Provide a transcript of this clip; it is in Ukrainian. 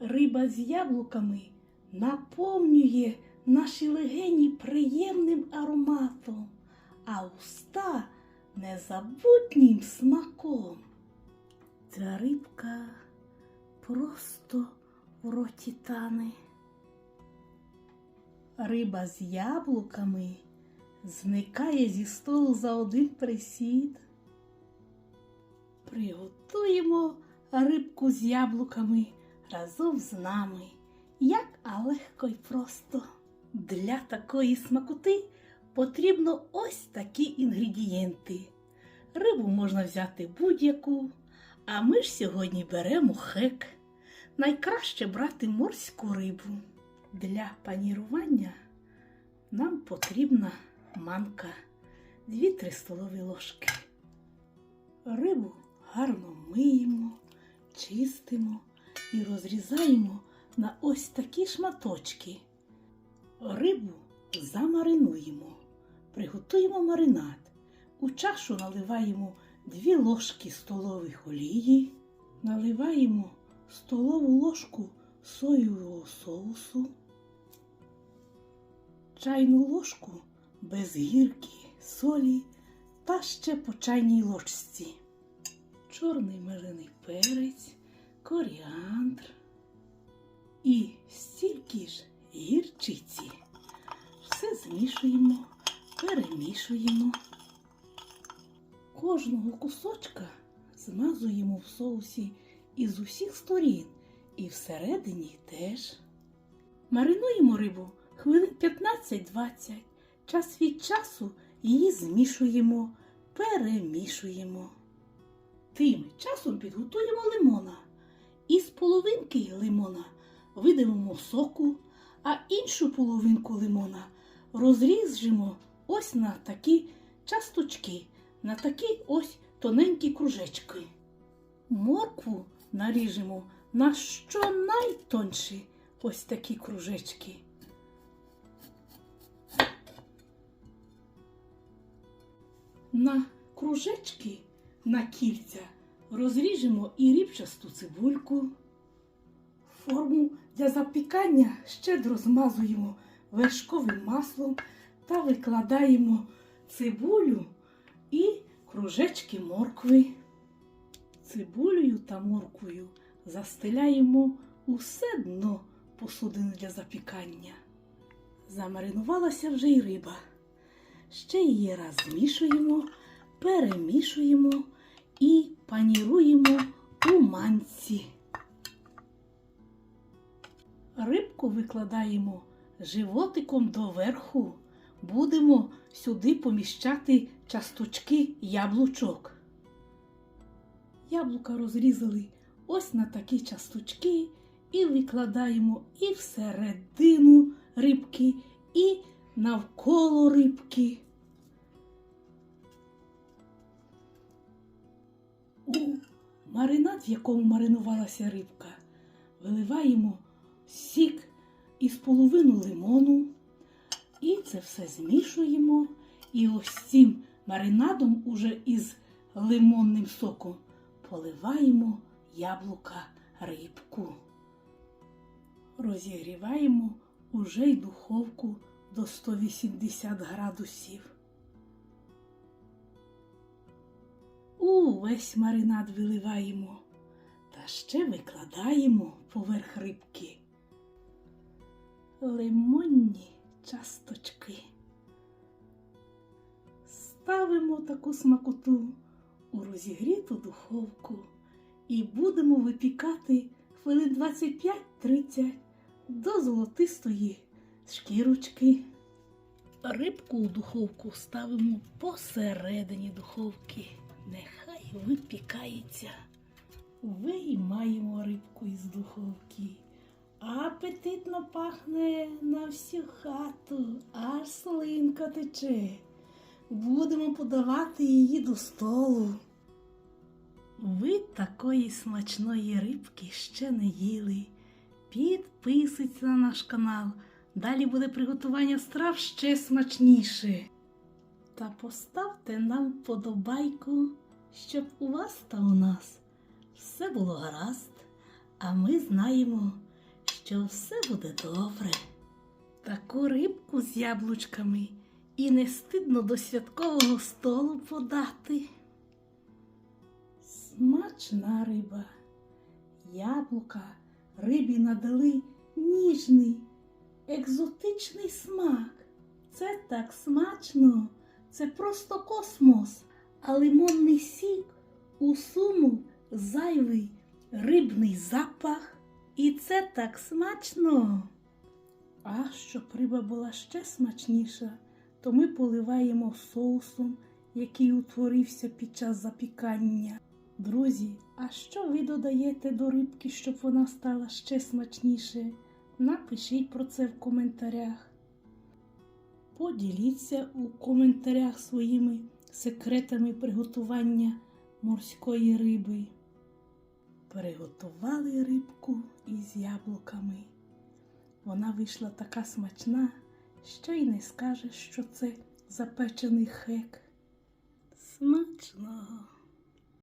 Риба з яблуками наповнює наші легені приємним ароматом, а уста незабутнім смаком. Ця рибка просто в роті тане. Риба з яблуками зникає зі столу за один присід. Приготуємо рибку з яблуками разом з нами. Як а легко й просто. Для такої смакоти потрібно ось такі інгредієнти. Рибу можна взяти будь-яку, а ми ж сьогодні беремо хек. Найкраще брати морську рибу. Для панірування нам потрібна манка 2-3 столові ложки. Рибу гарно миємо, чистимо і розрізаємо на ось такі шматочки. Рибу замаринуємо, приготуємо маринад. У чашу наливаємо 2 ложки столових олії, наливаємо столову ложку соєвого соусу, чайну ложку без гірки, солі та ще по чайній ложці, чорний мелений перець, коріандр і стільки ж гірчиці. Все змішуємо, перемішуємо. Кожного кусочка змазуємо в соусі із усіх сторін і всередині теж. Маринуємо рибу хвилин 15-20. Час від часу її змішуємо, перемішуємо. Тим часом підготуємо лимона. Із половинки лимона видавимо соку, а іншу половинку лимона розріжемо ось на такі часточки, на такі ось тоненькі кружечки. Моркву наріжемо на щонайтонші ось такі кружечки. На кружечки на кільця розріжемо і рібчасту цибульку. Форму для запікання щедро змазуємо вершковим маслом та викладаємо цибулю і кружечки моркви. Цибулею та морквою застеляємо усе дно посудини для запікання. Замаринувалася вже й риба. Ще її раз змішуємо, перемішуємо і паніруємо у манці. Рибку викладаємо животиком доверху. Будемо сюди поміщати часточки яблучок. Яблука розрізали ось на такі часточки і викладаємо і всередину рибки, і навколо рибки. Маринад, в якому маринувалася рибка, виливаємо сік із половину лимону. І це все змішуємо. І ось цим маринадом уже із лимонним соком поливаємо яблука рибку. Розігріваємо уже й духовку до 180 градусів. Увесь маринад виливаємо та ще викладаємо поверх рибки лимонні часточки. Ставимо таку смакоту у розігріту духовку і будемо випікати хвилин 25-30 до золотистої шкірочки. Рибку у духовку ставимо посередині духовки. Нехай випікається. Виймаємо рибку із духовки. Апетитно пахне на всю хату, аж слинка тече. Будемо подавати її до столу. Ви такої смачної рибки ще не їли. Підписуйтесь на наш канал. Далі буде приготування страв ще смачніше. Та поставте нам вподобайку, щоб у вас та у нас все було гаразд, а ми знаємо, що все буде добре. Таку рибку з яблучками і не стидно до святкового столу подати. Смачна риба. Яблука рибі надали ніжний, екзотичний смак. Це так смачно, це просто космос, а лимонний сік усунув зайвий рибний запах. І це так смачно. А щоб риба була ще смачніша, то ми поливаємо соусом, який утворився під час запікання. Друзі, а що ви додаєте до рибки, щоб вона стала ще смачніше? Напишіть про це в коментарях. Поділіться у коментарях своїми секретами приготування морської риби. Приготували рибку із яблуками. Вона вийшла така смачна, що й не скажеш, що це запечений хек. Смачно!